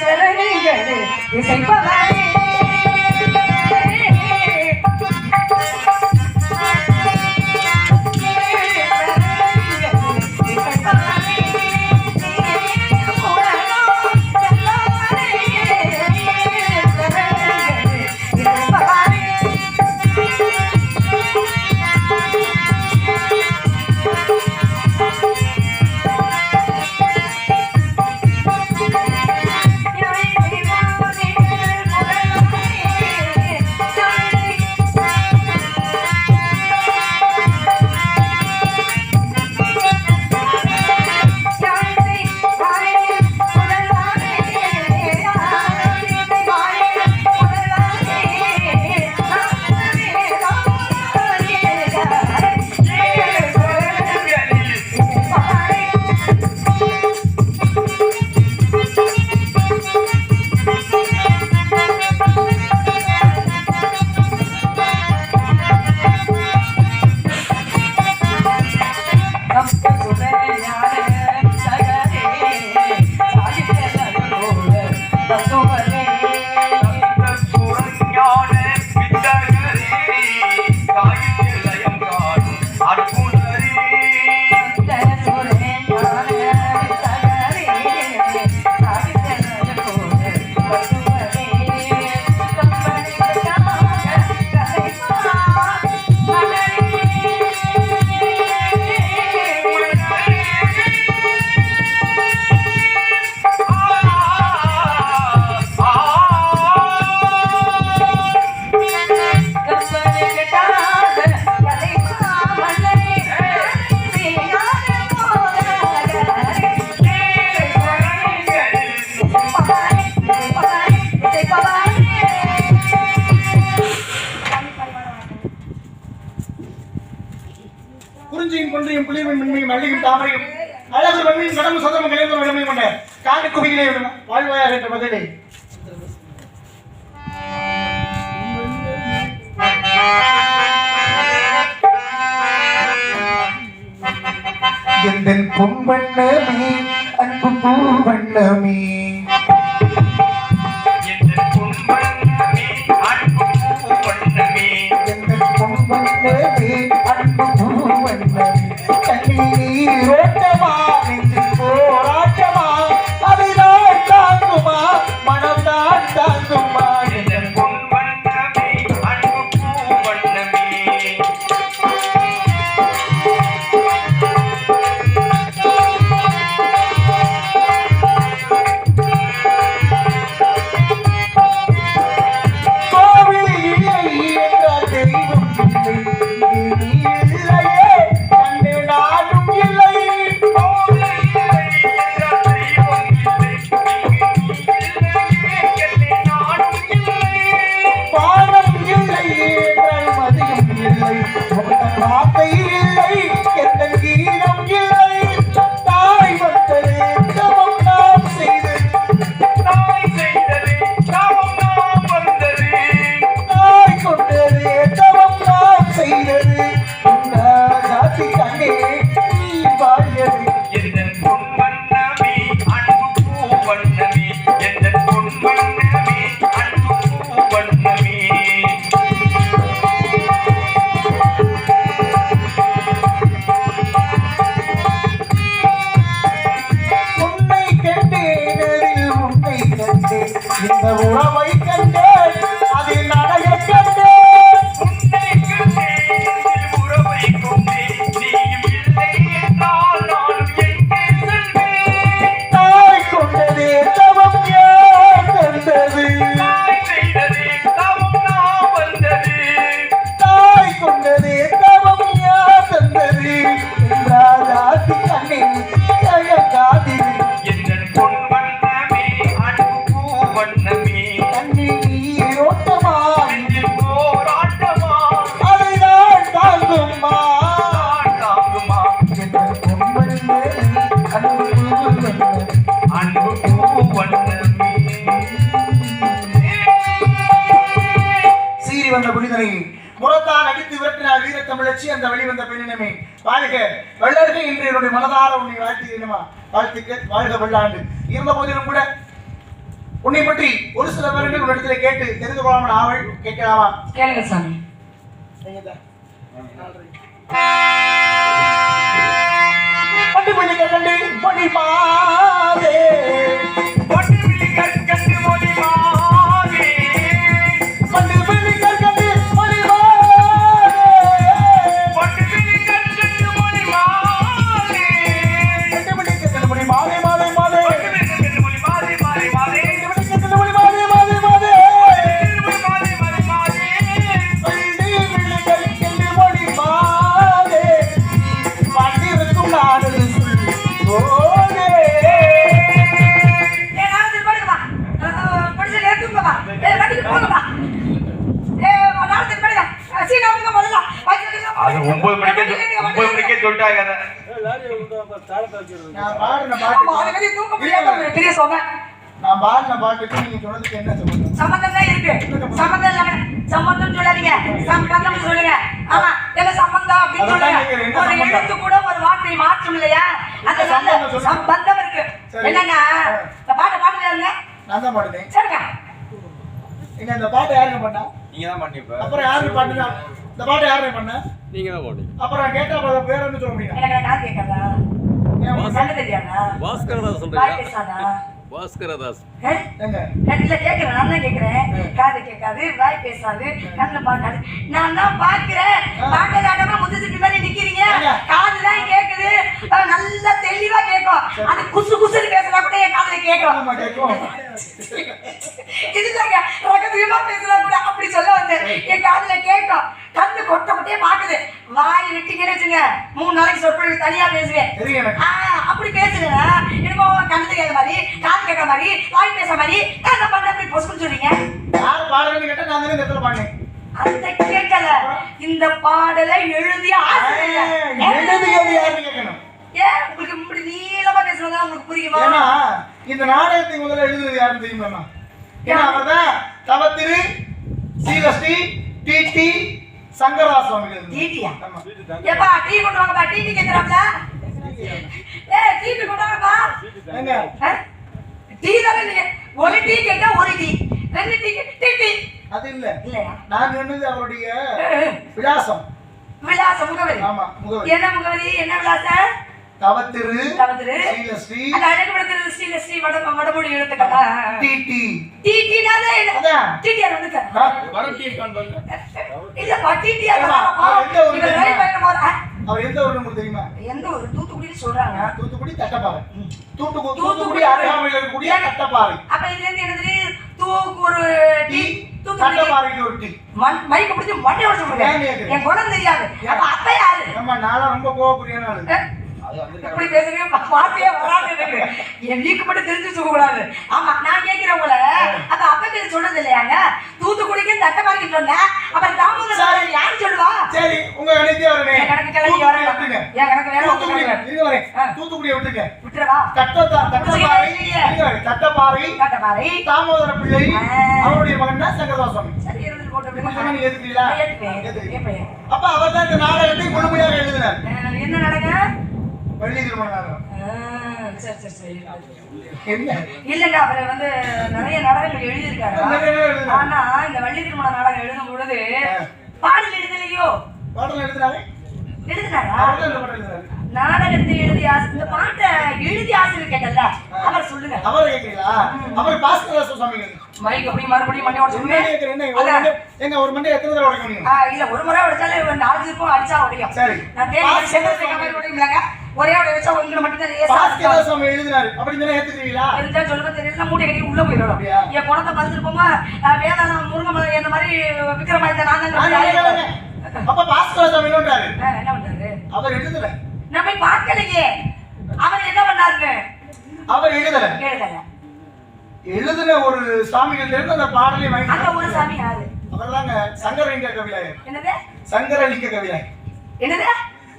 சரணிகளே இசைப்பவரே குறிஞ்சியும் குன்றியும் புளியும் மென்மையும் மல்லியும் தாமரையும் அழகு வெண்மையும் கடமும் சொந்தமும் கலைந்த இடமையும் கொண்ட காட்டு குவிகளே வாழ்வாயாக என்ற பதிலை. எந்த பொன்வண்ணமே அன்பு பூவண்ணமே என்ற you. வந்த புனிதனை முரத்தான் அடித்து விரட்டினார் வீர தமிழச்சி அந்த வெளிவந்த பெண்ணினமே. வாழ்க வள்ளர்கள் இன்று என்னுடைய மனதார உன்னை வாழ்த்துகிறேனுமா வாழ்த்துக்க வாழ்க வல்லாண்டு. இருந்த போதிலும் கூட உன்னை பற்றி ஒரு சில பேர்கள் உன்னிடத்துல கேட்டு தெரிந்து கொள்ளாமல் ஆவல் கேட்கலாமா? கேளுங்க சாமி. பட்டு மணி கண்டு மணி மாதே நான் பாடின முடியாம பெரிய சொன்ன நான் பாடின பாட்டுக்கு நீங்க சொன்னதுக்கு என்ன சம்பந்தம்? சம்பந்தம் தான் இருக்கு. சம்பந்தம்? இல்லாம சம்பந்தம் சொல்லாதீங்க. சம்பந்தம் சொல்லுங்க. ஆமா என்ன சம்பந்தம் அப்படின்னு சொல்லுங்க. ஒரு? எழுத்து கூட ஒரு வார்த்தை மாற்றும் இல்லையா? அந்த சம்பந்தம் இருக்கு. என்னங்க? இந்த பாட்டை பாட்டுங்க நான் தான் பாடுனேன். சரிங்க. எங்க இந்த பாட்டை யாருங்க பண்ணா? நீங்க தான் பண்ணிப்ப அப்புறம் யாரு பாட்டுனா? இந்த பாட்டை யாருங்க பண்ணா? நீங்க தான் போட்டீங்க அப்புறம் கேட்டா அப்புறம் பேர் என்ன சொல்ல முடியும்? எனக்கு கண்ணு தெரியாதா? பாஸ்கரதாஸ் வாய் சொல்றீங்க பேசாதா பாஸ்கரதாஸ் நான் இல்ல கேக்குறேன் நான் தான் கேக்குறேன் காது கேட்காது வாய் பேசாது கண்ணு பார்க்காது நான் தான் பாக்குறேன் பாக்கதாட்டமா முதுசுக்கு பின்னாடி நிக்கிறீங்க. காது தான் கேக்குது. நல்லா தெளிவா கேட்கும். அது குசு குசுன்னு பேசுறா கூட என் காதுல கேட்கும் ஆமா கேட்கும் இதுதாங்க ரகசியமா பேசுறா கூட அப்படி சொல்ல வந்தேன் என் காதுல கேட்கும் கண்ணு கொட்ட கொட்டே பாக்குது வாய் விட்டீங்கன்னு வச்சுங்க மூணு நாளைக்கு சொற்பொழிவு தனியா பேசுவேன் தெரியும் எனக்கு ஆ, அப்படி பேசுறேன் என்னமோ கண்ணு மாதிரி காது கேட்க மாதிரி வாய் பேச மாதிரி என்ன பண்ண அப்படி பொசுக்குன்னு சொல்றீங்க? யார் பாடுறேன்னு கேட்டா நான் தானே இந்த இடத்துல பாடினேன். அந்த கேட்கல. இந்த பாடலை எழுதிய எழுதியது யாருன்னு கேட்கணும்? ஏன் உங்களுக்கு இப்படி நீளமா பேசுறதா உங்களுக்கு புரியுமா? இந்த நாடகத்தை முதல்ல எழுதுறது யாருன்னு தெரியுமா ஏன்னா அவர்தான் தவத்திரு சீலஸ்ரீ டி டி சங்கரதாஸ் சுவாமி எழுதுனது. டீட்டியா ஆமா. ஏப்பா டீ கொண்டு வாங்கப்பா டீ டீ கேக்குறாப்ல ஏ டீ டீ கொண்டு வாங்கப்பா ஏங்க? டீ தானே நீங்க ஒரு டீ கேட்டா ஒரு டீ. ரெண்டு டீ டீ டீ. அது இல்ல. இல்லையா? நான் சொன்னது அவருடைய விலாசம். விலாசம் முகவரி. ஆமா முகவரி. என்ன முகவரி? என்ன விலாசம் தவத்திரு தவத்திரு. சீலஸ்ரீ அந்த அழகுபடுத்துறது ஸ்ரீல ஸ்ரீ வட வடமொழி எழுத்துக்களா? T T. டீ டீ தானே அதான். டிடிஆர் வந்து இல்லப்பா டிடிஆர் ஏம்மா, அவர் எந்த ஊரு அவர் எந்த உங்களுக்கு தெரியுமா? எந்த ஒரு தூத்துக்குடின்னு சொல்றாங்க. தூத்துக்குடி தட்டப்பாறை. தூத்துக்குடி தூத்துக்குடி அருகாமையில் இருக்கக்கூடிய தட்டப்பாறை. அப்ப இதுல இருந்து என்ன தெரியுது தூக்கு ஒரு டி தட்டப்பாறைக்கு ஒரு டி. மண் மைக்க பிடிச்சி விடுங்க கேக்குறீங்க? என் குணம் தெரியாது. அப்ப அப்ப யாரு? நம்ம நாளா ரொம்ப கோவப்படியான ஆளு அஹ், இப்படி பேசுறீங்க வார்த்தையே வராது எனக்கு. என் வீக்கு மட்டும் தெரிஞ்சு கூடாது ஆமா நான் கேட்கிறேன் உங்களை. அப்ப அப்ப பேர் சொல்றது இல்லையாங்க? தூத்துக்குடிக்கு சொன்னேன் அப்புறம் தாமோதரம் யாரு சொல்லுவா? சரி உங்க கணக்கு கிளம்பி வரேன். என் கணக்கு வேற தூத்துக்குடி. இருங்க வரேன். ஆ. தூத்துக்குடியை விட்டுருங்க. விட்டுறவா? தட்டத்தா தட்டப்பாறை. தட்டப்பாறை தட்டமாரி தாமோதர பிள்ளை. அவருடைய மகன் தான் சரி போட்டு ஏத்துக்கிறீங்களா. அப்ப அவர் தான் இந்த நாடகத்தை முழுமையாக எழுதினார். என்ன நடக்க வள்ளி திருமண நாடகம். சரி சரி சரி. இல்லங்க அவர் வந்து நிறைய நாடகங்கள் எழுதியிருக்காரு. ஆனா இந்த வள்ளி திருமண நாடகம் எழுதும் பொழுது. பாடல் எழுதலையோ? பாடல் எழுதினாரு எழுதினாரா? நாடகத்தை எழுதி இந்த பாட்டை எழுதி ஆசிரியர் கேட்டல அவர் சொல்லுங்க. அவரை அவர் பாஸ்கரதாஸ் சுவாமி. மைக் அப்படி மறுபடியும் மண்டை உடச்சு என்ன ஒரு எங்க ஒரு மண்டை எத்தனை தடவை உடைக்க முடியும்? இல்ல ஒரு முறை உடைச்சாலே ஒரு நாலு திருப்பம் அடிச்சா உடையும். சரி. நான் தேடி செங்கல் மாதிரி உடையும்லங்க ஒரே உடைய வச்சா உங்களுக்கு மட்டும் சுவாமி எழுதினாரு. அப்படி ஏத்துக்கிறீங்களா? சொல்லுங்க தெரியல. மூட்டை கட்டி உள்ள போயிடும்? என் குணத்தை பார்த்துருப்போமா வேதாளம் முருங்கமலை இந்த மாதிரி விக்ரமாதித்த நான் தான். அப்ப பாஸ்கரதாஸ் சுவாமி என்னன்றாரு என்ன பண்றாரு? அவர் எழுதல. நான் போய் பார்க்கலையே. அவர் என்ன பண்ணாருன்னு அவர் எழுதல. கேளுங்க எழுதின ஒரு சாமிகள் இருந்து அந்த பாடலை அந்த வாங்கி ஒரு சாமி யாரு? அவர் தாங்க சங்கரலிங்க கவிலாயர் என்னது? சங்கரலிங்க கவிலாயர் என்னது?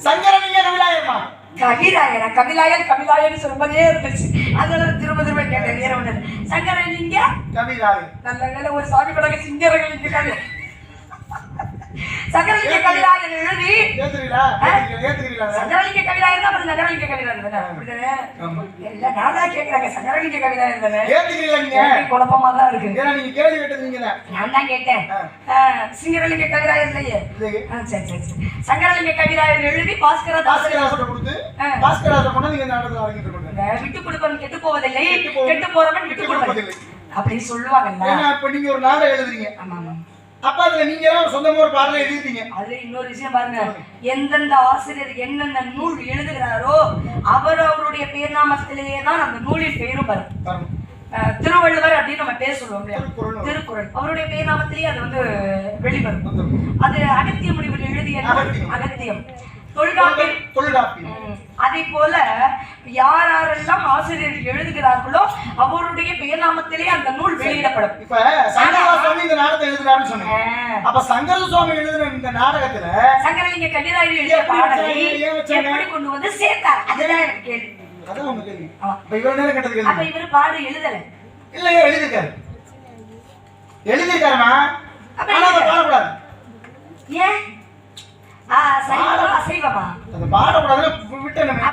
சங்கரலிங்க கவிலாயர்மா கவிராயரா? கவிலாயர் கவிலாயர்னு சொல்லும்போதே இருந்துச்சு. அதனால திரும்ப திரும்ப கேட்டேன் வேற ஒண்ணு நீங்க கவிலாயர் நல்ல வேலை ஒரு சாமி படகு சிங்கரங்கள் இருக்காங்க சங்கரலிங்க கவிராயர் எழுதி சங்கரலிங்க கவிராயர் தான் சங்கரலிங்க கவிராயர் தானே. எல்லாம் நான் தான் கேட்கறாங்க சங்கரலிங்க கவிராயர் தானே குழப்பமா தான் இருக்கு. நீங்க கேள்வி கேட்டது நீங்க நான் தான் கேட்டேன். சிங்கரலிங்க கவிராயர் இல்லையே? சரி சரி சரி. சங்கரலிங்க கவிராயர் எழுதி பாஸ்கர தாசர் பாஸ்கராசரை கொடுத்து ஆ. பாஸ்கராசரை கொண்டு நீங்க நாடகத்தில் அரங்கிட்டு இருக்கீங்க விட்டு கொடுப்பவன் கெட்டு போவதில்லை. கெட்டு போறவன் விட்டு கொடுப்பதில்லை. அப்படின்னு சொல்லுவாங்கல்ல. ஏன்னா இப்ப நீங்க ஒரு நாடகம் எழுதுறீங்க. ஆமா அப்ப அதுல நீங்க எல்லாம் சொந்தமா ஒரு பாடலை எழுதிட்டீங்க அதுல இன்னொரு விஷயம் பாருங்க. எந்தெந்த ஆசிரியர் என்னென்ன நூல் எழுதுகிறாரோ அவர் அவருடைய பேர்நாமத்திலேயே தான் அந்த நூலின் பெயரும் வரும். திருவள்ளுவர் அப்படின்னு நம்ம பேர் சொல்லுவோம் இல்லையா? திருக்குறள். அவருடைய பேர்நாமத்திலேயே அது வந்து வெளிவரும். அது அகத்திய முடிவில் எழுதிய அகத்தியம். அகத்தியம். தொல்காப்பியம். தொல்காப்பி ம். அதே போல யார் யாரெல்லாம் ஆசிரியர் எழுதுகிறார்களோ அவருடைய பேர்நாமத்திலே அந்த நூல் வெளியிடப்படும். இப்ப சங்கரதாஸ் சுவாமி இந்த நாடகத்தை எழுதுனாருன்னு சொன்னீங்க. ஆஹ். அப்ப சங்கர சுவாமி எழுதின இந்த நாடகத்துல சங்கரலிங்க கவிராயர் எழுதிய பாடலை? எப்படி கொண்டு வந்து சேர்த்தார்? அதுதான் எனக்கு கேள்வி. அதான் உங்க கேள்வி. இப்ப இவ்வளவு நேரம் கேட்டது அப்ப இவர் பாடு எழுதல. இல்லையே எழுதிருக்காரு எழுதிருக்காருமா அப்ப ஆனா அதை. பாடக்கூடாது. ஏன்? ஆ, சைவமா அசைவமா அதை பாடக்கூடாதுன்னு விட்டு நம்ம